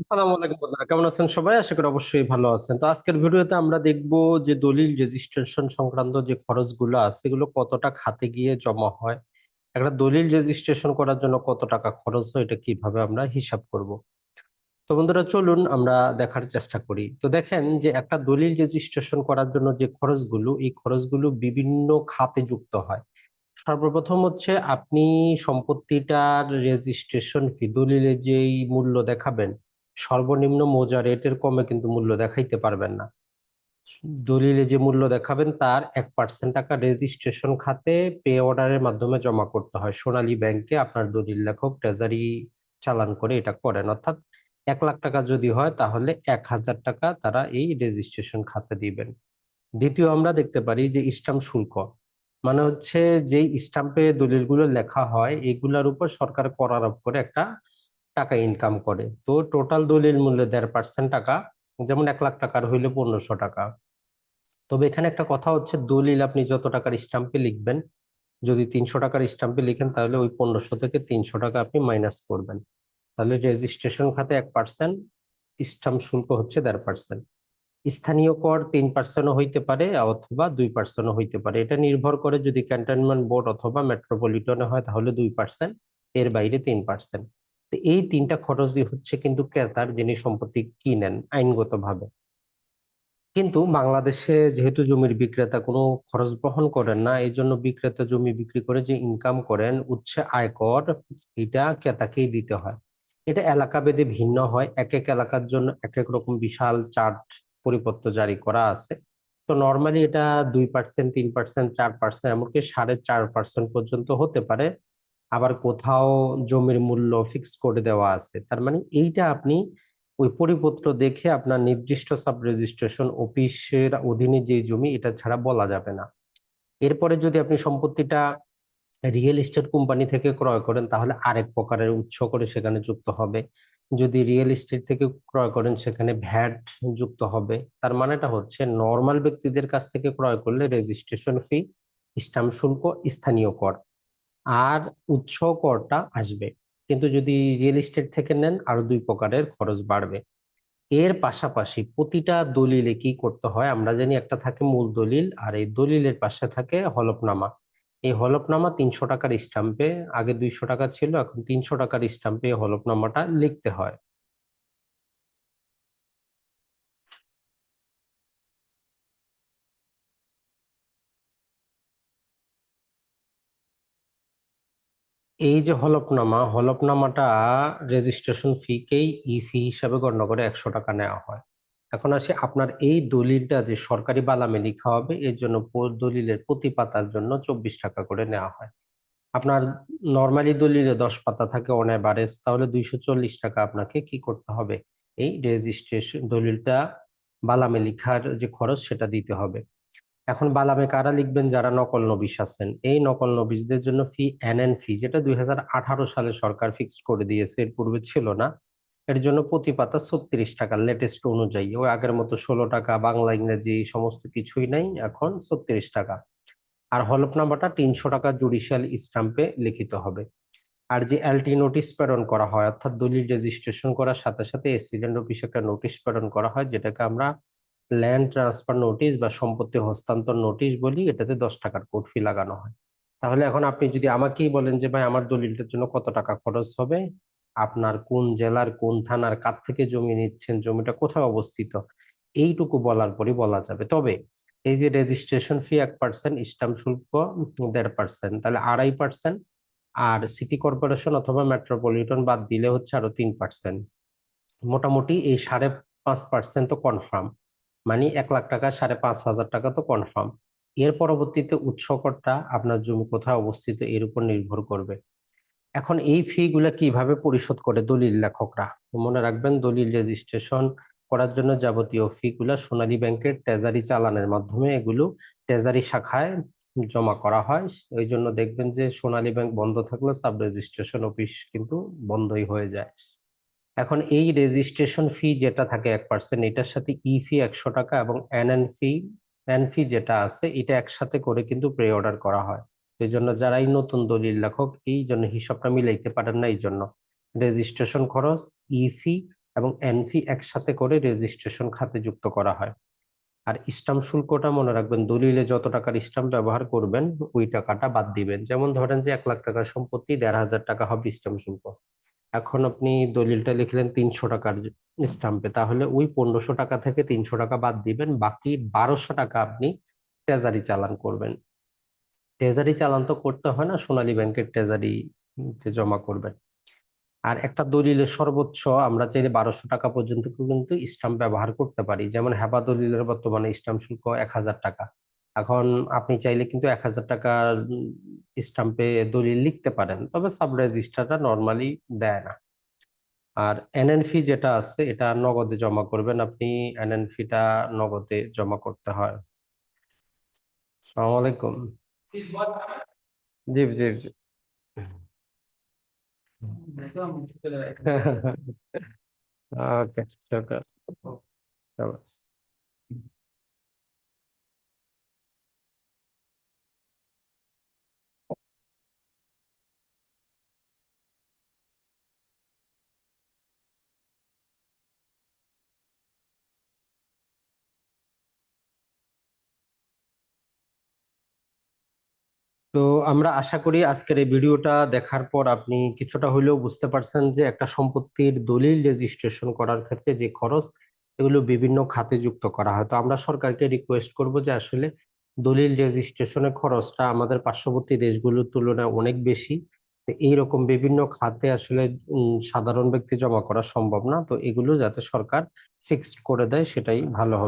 আসসালামু আলাইকুম বন্ধুরা, কেমন আছেন সবাই? আশা করি অবশ্যই ভালো আছেন। তো আজকের ভিডিওতে আমরা দেখব যে দলিল রেজিস্ট্রেশন সংক্রান্ত যে খরচগুলো আছে এগুলো কতটা খাতে গিয়ে জমা হয়, একটা দলিল রেজিস্ট্রেশন করার জন্য কত টাকা খরচ হয়, এটা কীভাবে আমরা হিসাব করব। তো বন্ধুরা, চলুন আমরা দেখার চেষ্টা করি। তো দেখেন যে একটা দলিল রেজিস্ট্রেশন করার জন্য যে খরচগুলো, এই খরচগুলো বিভিন্ন খাতে যুক্ত হয়। সর্বপ্রথম হচ্ছে আপনি সম্পত্তিটার রেজিস্ট্রেশন ফি দলিলে যেই মূল্য দেখাবেন সর্বনিম্ন মৌজা রেটের কমে কিন্তু মূল্য দেখাইতে পারবেন না। দলিলে যে মূল্য দেখাবেন তার এক পার্সেন্ট টাকা রেজিস্ট্রেশন খাতে পে অর্ডারের মাধ্যমে জমা করতে হয়। সোনালী ব্যাংকে আপনার দলিল লেখক ট্রেজারি চালান করে এটা করেন। অর্থাৎ এক লাখ টাকা যদি হয় তাহলে এক হাজার টাকা তারা এই রেজিস্ট্রেশন খাতে দিবেন। দ্বিতীয় আমরা দেখতে পারি যে স্টাম্প শুল্ক। মানে হচ্ছে যে স্টাম্পে দলিলগুলো লেখা হয়, এগুলার উপর সরকার কর আরোপ করে একটা টাকা ইনকাম করে। তো টোটাল দলিল মূল্য দেড় পার্সেন্ট টাকা, যেমন এক লাখ টাকার হইলে পনেরোশো টাকা। তবে এখানে একটা কথা হচ্ছে, দলিল আপনি যত টাকার স্টাম্পে লিখবেন, যদি তিনশো টাকার স্টাম্পে লিখেন, তাহলে ওই পনেরোশো থেকে তিনশো টাকা আপনি মাইনাস করবেন। তাহলে রেজিস্ট্রেশন খাতে এক পার্সেন্ট স্টাম্প শুল্ক হচ্ছে দেড় পার্সেন্ট স্থানীয় কর তিন পার্সেন্টও হইতে পারে, অথবা দুই পার্সেন্টও হইতে পারে। এটা নির্ভর করে যদি ক্যান্টনমেন্ট বোর্ড অথবা মেট্রোপলিটনে হয়, তাহলে দুই পার্সেন্ট এর বাইরে তিন পার্সেন্ট এই তিনটা খরচই হচ্ছে কিন্তু ক্রেতার যিনি সম্পত্তি কিনেন আইনগতভাবে। কিন্তু বাংলাদেশে যেহেতু জমির বিক্রেতা কোনো খরচ বহন করেন না, এই জন্য বিক্রেতা জমি বিক্রি করে যে ইনকাম করেন উচ্ছে আয়কর এটা ক্রেতাকেই দিতে হয়। এটা এলাকা ভেদে ভিন্ন হয়। এক এক এলাকার জন্য এক এক রকম বিশাল চার্ট পরিপত্র জারি করা আছে। তো নর্মালি এটা দুই পার্সেন্ট তিন পার্সেন্ট চার পার্সেন্ট এমনকি সাড়ে চার পার্সেন্ট পর্যন্ত হতে পারে। আবার কোথাও জমির মূল্য ফিক্স করে দেওয়া আছে। তার মানে এইটা আপনি ওই পরিপত্র দেখে আপনার নির্দিষ্ট সাব রেজিস্ট্রেশন অফিসের অধীনে যে জমি, এটা ছাড়া বলা যাবে না। এরপরে যদি আপনি সম্পত্তিটা রিয়েল এস্টেট কোম্পানি থেকে ক্রয় করেন, তাহলে আরেক প্রকারের উৎস করে সেখানে যুক্ত হবে। যদি রিয়েল এস্টেট থেকে ক্রয় করেন, সেখানে ভ্যাট যুক্ত হবে। তার মানেটা হচ্ছে নর্মাল ব্যক্তিদের কাছ থেকে ক্রয় করলে রেজিস্ট্রেশন ফি স্টাম্প শুল্ক, স্থানীয় কর। আর উৎস করটা আসবে। কিন্তু যদি রিয়েল এস্টেট থেকে নেন, আরও দুই প্রকারের খরচ বাড়বে। এর পাশাপাশি প্রতিটা দলিলে কি করতে হয়? আমরা জানি একটা থাকে মূল দলিল, আর এই দলিলের পাশে থাকে হলফনামা। এই হলফনামা তিনশো টাকার স্ট্যাম্পে আগে দুইশো টাকা ছিল, এখন তিনশো টাকার স্ট্যাম্পে হলফনামাটা লিখতে হয়। এই যে হলফনামা, হলফনামাটা রেজিস্ট্রেশন ফি কেই ই ফি হিসাবে গণ্য করে একশো টাকা নেওয়া হয়। এখন আসি আপনার এই দলিলটা যে সরকারি বালামে লিখা হবে, এর জন্য দলিলের প্রতি পাতার জন্য চব্বিশ টাকা করে নেওয়া হয়। আপনার নর্মালি দলিলে দশ পাতা থাকে অন এভারেজ তাহলে দুইশো চল্লিশ টাকা আপনাকে কি করতে হবে? এই রেজিস্ট্রেশন দলিলটা বালামে লিখার যে খরচ সেটা দিতে হবে। এখন বালামে কারা লিখবেন? যারা নকল নবিশ আছেন। এই নকল নবিশদের জন্য ফি এন এন ফি যেটা দুই হাজার আঠারো সালে সরকার ফিক্সড করে দিয়েছে, এর পূর্বে ছিল না। এর জন্য প্রতি পাতা ছত্রিশ টাকা লেটেস্ট অনুযায়ী। ওই আগের মতো ষোলো টাকা, বাংলা, ইংরেজি সমস্ত কিছুই নাই, এখন ছত্রিশ টাকা। আর হলফনামাটা তিনশো টাকা জুডিশিয়াল স্টাম্পে লিখিত হবে। আর যে এলটি নোটিশ প্রেরণ করা হয়, অর্থাৎ দলিল রেজিস্ট্রেশন করার সাথে সাথে এসিডেন্ট অফিস একটা নোটিশ প্রেরণ করা হয়, যেটাকে আমরা ল্যান্ড ট্রান্সফার নোটিশ বা সম্পত্তি হস্তান্তর নোটিশ বলি, এটাতে দশ টাকার কোড ফি লাগানো হয়। তাহলে এখন আপনি যদি আমাকেই বলেন যে, ভাই, আমার দলিলটার জন্য কত টাকা খরচ হবে? আপনার কোন জেলার, কোন থানার, কার থেকে জমি নিচ্ছেন? জমিটা কোথায় অবস্থিত? এইটুকু বলার পরে বলা যাবে। তবে এই যে রেজিস্ট্রেশন ফি এক পার্সেন্ট স্টাম্প শুল্ক দেড় পার্সেন্ট তাহলে আড়াই পার্সেন্ট আর সিটি কর্পোরেশন অথবা মেট্রোপলিটন বাদ দিলে হচ্ছে আরও তিন পার্সেন্ট মোটামুটি এই সাড়ে পাঁচ পার্সেন্ট তো কনফার্ম মানে এক লাখ টাকা, সাড়ে পাঁচ হাজার টাকা তো কনফার্ম এর পরবর্তীতে উৎসকরটা আপনার জমি কোথায় অবস্থিত এর উপর নির্ভর করবে। এখন এই ফি গুলা কীভাবে পরিশোধ করে দলিল লেখকরা? মনে রাখবেন, দলিল রেজিস্ট্রেশন করার জন্য যাবতীয় ফি গুলা সোনালী ব্যাংকের ট্রেজারি চালানের মাধ্যমে এগুলো ট্রেজারি শাখায় জমা করা হয়। ওই জন্য দেখবেন যে সোনালী ব্যাংক বন্ধ থাকলে সাব রেজিস্ট্রেশন অফিস কিন্তু বন্ধই হয়ে যায়। এখন এই রেজিস্ট্রেশন ফি যেটা থাকে এক পার্সেন্ট এটার সাথে ই ফি একশো টাকা এবং N N fee N fee যেটা আছে, এটা একসাথে করে কিন্তু প্রে অর্ডার করা হয়। এই জন্য যারাই নতুন দলিল লেখক, এই জন্য হিসাবটা মিলাইতে পারেন না, এই জন্য। রেজিস্ট্রেশন খরচ ই ফি এবং এন ফি একসাথে করে রেজিস্ট্রেশন খাতে যুক্ত করা হয়। আর স্টাম্প শুল্কটা মনে রাখবেন, দলিলে যত টাকার স্টাম্প ব্যবহার করবেন, ওই টাকাটা বাদ দিবেন। যেমন ধরেন যে এক লাখ টাকার সম্পত্তি দেড় হাজার টাকা হবে স্টাম্প শুল্ক। এখন আপনি দলিলটা লিখলেন তিনশো টাকার স্টাম্পে, তাহলে ওই পনেরোশো টাকা থেকে তিনশো টাকা বাদ দিবেন, বাকি বারোশো টাকা আপনি ট্রেজারি চালান করবেন। ট্রেজারি চালান তো করতে হয় না, সোনালী ব্যাংকের ট্রেজারি জমা করবেন। আর একটা দলিলের সর্বোচ্চ, আমরা চাইলে বারোশো টাকা পর্যন্ত কিন্তু স্টাম্প ব্যবহার করতে পারি, যেমন হেবা দলিলের বর্তমানে স্টাম্প শুল্ক এক হাজার টাকা। এখন আপনি চাইলে কিন্তু এক হাজার টাকার স্টাম্পে দলিল লিখতে পারেন, তবে সাব রেজিস্ট্রারটা নর্মালি দেয় না। আর এনএন ফি যেটা আছে, এটা নগদে জমা করবেন আপনি এনএন ফিটা নগদে জমা করতে হয়। আলাইকুম জি জি জি। ওকে তো আমরা আশা করি আজকের এই ভিডিওটা দেখার পর আপনি কিছুটা হলেও বুঝতে পারছেন যে একটা সম্পত্তির দলিল রেজিস্ট্রেশন করার ক্ষেত্রে যে খরচ, এগুলো বিভিন্ন খাতে যুক্ত করা হয়। তো আমরা সরকারকে রিকোয়েস্ট করব যে আসলে দলিল রেজিস্ট্রেশনের খরচটা আমাদের পার্শ্ববর্তী দেশগুলোর তুলনায় অনেক বেশি। এইরকম বিভিন্ন খাতে আসলে সাধারণ ব্যক্তি জমা করা সম্ভব না। তো এগুলো যাতে সরকার ফিক্সড করে দেয়, সেটাই ভালো হবে।